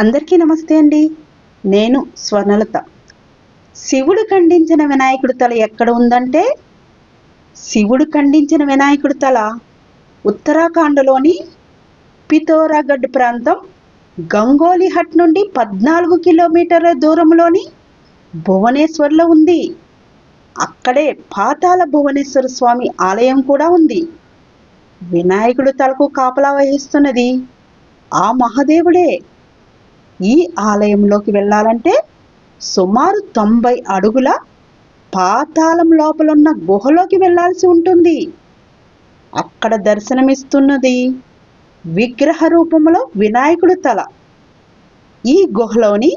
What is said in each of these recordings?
అందరికీ నమస్తే అండి. నేను స్వర్ణలత. శివుడు ఖండించిన వినాయకుడి తల ఎక్కడ ఉందంటే శివుడు ఖండించిన వినాయకుడి తల ఉత్తరాఖండ్లోని పితోరాగఢ్ ప్రాంతం గంగోలిహట్ నుండి పద్నాలుగు కిలోమీటర్ల దూరంలోని భువనేశ్వర్లో ఉంది. అక్కడే పాతాల భువనేశ్వర స్వామి ఆలయం కూడా ఉంది. వినాయకుడు తలకు కాపలా వహిస్తున్నది ఆ మహాదేవుడే. ఈ ఆలయంలోకి వెళ్ళాలంటే సుమారు తొంభై అడుగుల పాతాళం లోపలున్న గుహలోకి వెళ్ళాల్సి ఉంటుంది. అక్కడ దర్శనమిస్తున్నది విగ్రహ రూపంలో వినాయకుడు తల. ఈ గుహలోని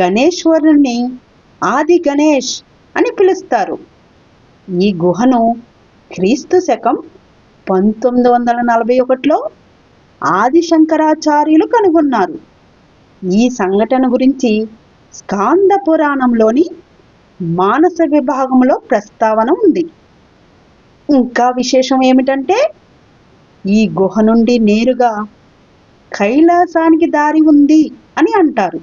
గణేశ్వరుని ఆది గణేష్ అని పిలుస్తారు. ఈ గుహను క్రీస్తు శకం పంతొమ్మిది వందల నలభై ఒకటిలో ఆది శంకరాచార్యులు కనుగొన్నారు. ఈ సంఘటన గురించి స్కాంద పురాణంలోని మానస విభాగంలో ప్రస్తావన ఉంది. ఇంకా విశేషం ఏమిటంటే ఈ గుహ నుండి నేరుగా కైలాసానికి దారి ఉంది అని అంటారు.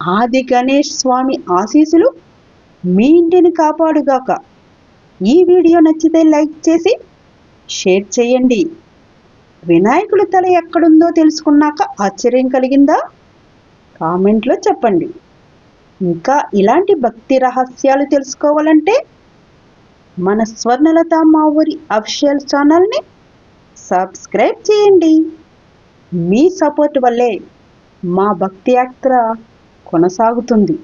ఆది గణేష్ స్వామి ఆశీస్సులు మీ ఇంటిని కాపాడుగాక. ఈ వీడియో నచ్చితే లైక్ చేసి షేర్ చేయండి. వినాయకుడి తల ఎక్కడుందో తెలుసుకున్నాక ఆశ్చర్యం కలిగిందా? కామెంట్లో చెప్పండి. ఇంకా ఇలాంటి భక్తి రహస్యాలు తెలుసుకోవాలంటే మన స్వర్ణలత మా ఊరి అఫిషియల్ ఛానల్ని సబ్స్క్రైబ్ చేయండి. మీ సపోర్ట్ వల్లే మా భక్తి యాత్ర కొనసాగుతుంది.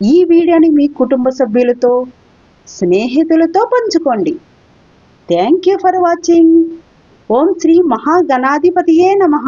ఈ వీడియోని మీ కుటుంబ సభ్యులతో స్నేహితులతో పంచుకోండి. Thank you for watching. ఓం శ్రీ మహాగణాధిపతియే నమః